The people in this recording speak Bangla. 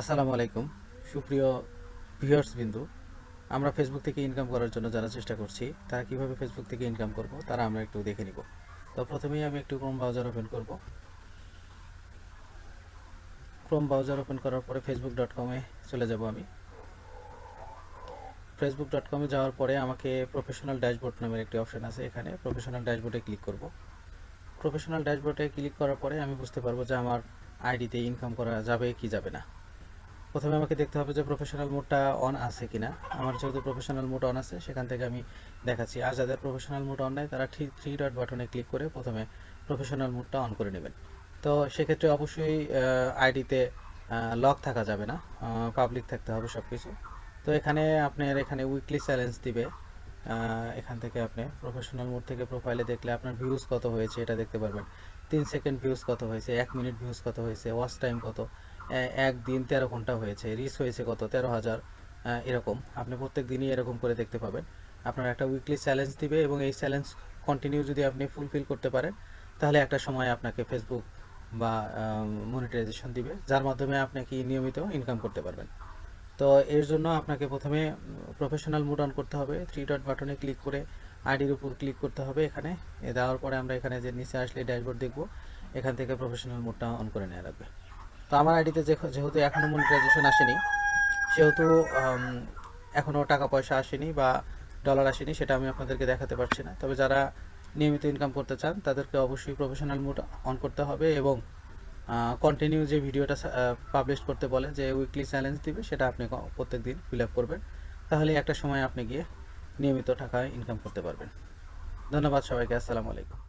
আসসালামু আলাইকুম। সুপ্রিয় ভিউয়ার্স বিন্দু, আমরা ফেসবুক থেকে ইনকাম করার জন্য যারা চেষ্টা করছি, তারা কীভাবে ফেসবুক থেকে ইনকাম করব, তারা আমরা একটু দেখে নিব। তো প্রথমেই আমি একটু ক্রোম ব্রাউজার ওপেন করব। ক্রোম ব্রাউজার ওপেন করার পরে ফেসবুক ডট কমে চলে যাব আমি। ফেসবুক ডট কমে যাওয়ার পরে আমাকে প্রফেশনাল ড্যাশবোর্ড নামের একটি অপশন আছে এখানে। প্রফেশনাল ড্যাশবোর্ডে ক্লিক করব। প্রফেশনাল ড্যাশবোর্ডে ক্লিক করার পরে আমি বুঝতে পারব যে আমার আইডিতে ইনকাম করা যাবে কি যাবে না। প্রথমে আমাকে দেখতে হবে যে প্রফেশনাল মোডটা অন আছে কিনা। আমার যেহেতু প্রফেশনাল মোড অন আছে, সেখান থেকে আমি দেখাচ্ছি। আর যাদের প্রফেশনাল মোড অন নাই, তারা ঠিক থ্রি ডট বাটনে ক্লিক করে প্রথমে প্রফেশনাল মোডটা অন করে নেবেন। তো সেক্ষেত্রে অবশ্যই আইডিতে লক থাকা যাবে না। পাবলিক থাকতে হবে সব কিছু তো এখানে আপনার এখানে উইকলি চ্যালেঞ্জ দিবে। এখান থেকে আপনি প্রফেশনাল মোড থেকে প্রোফাইলে দেখলে আপনার ভিউজ কত হয়েছে, এটা দেখতে পারবেন। তিন সেকেন্ড ভিউজ কত হয়েছে, এক মিনিট ভিউজ কত হয়েছে ওয়াচ টাইম কত। এ- এক দিন তেরো ঘণ্টা হয়েছে রিচ হয়েছে কত তেরো হাজার এরকম। আপনি প্রত্যেক দিনই এরকম করে দেখতে পাবেন। আপনার একটা উইকলি চ্যালেঞ্জ দিবে এবং এই চ্যালেঞ্জ কন্টিনিউ যদি আপনি ফুলফিল করতে পারেন, তাহলে একটা সময় আপনাকে ফেসবুক বা মনিটাইজেশন দিবে, যার মাধ্যমে আপনি কি নিয়মিত ইনকাম করতে পারবেন। তো এর জন্য আপনাকে প্রথমে প্রফেশনাল মুড অন করতে হবে থ্রি ডট বাটনে ক্লিক করে আইডির উপর ক্লিক করতে হবে এখানে। এ দেওয়ার পরে আমরা এখানে যে নিচে আসলে ড্যাশবোর্ড দেখব, এখান থেকে প্রফেশনাল মুডটা অন করে নেওয়া লাগবে। তো আমার আইডিতে যেহেতু এখনও মনিটাইজেশন আসেনি, সেহেতু এখনও টাকা পয়সা আসেনি বা ডলার আসেনি, সেটা আমি আপনাদেরকে দেখাতে পারছি না। তবে যারা নিয়মিত ইনকাম করতে চান, তাদেরকে অবশ্যই প্রফেশনাল মোড অন করতে হবে এবং কন্টিনিউ যে ভিডিওটা পাবলিশ করতে বলে যে উইকলি চ্যালেঞ্জ দিবে, সেটা আপনি প্রত্যেক দিন ফিল আপ করবেন। তাহলে একটা সময় আপনি গিয়ে নিয়মিত টাকা ইনকাম করতে পারবেন। ধন্যবাদ সবাইকে, আসসালামু আলাইকুম।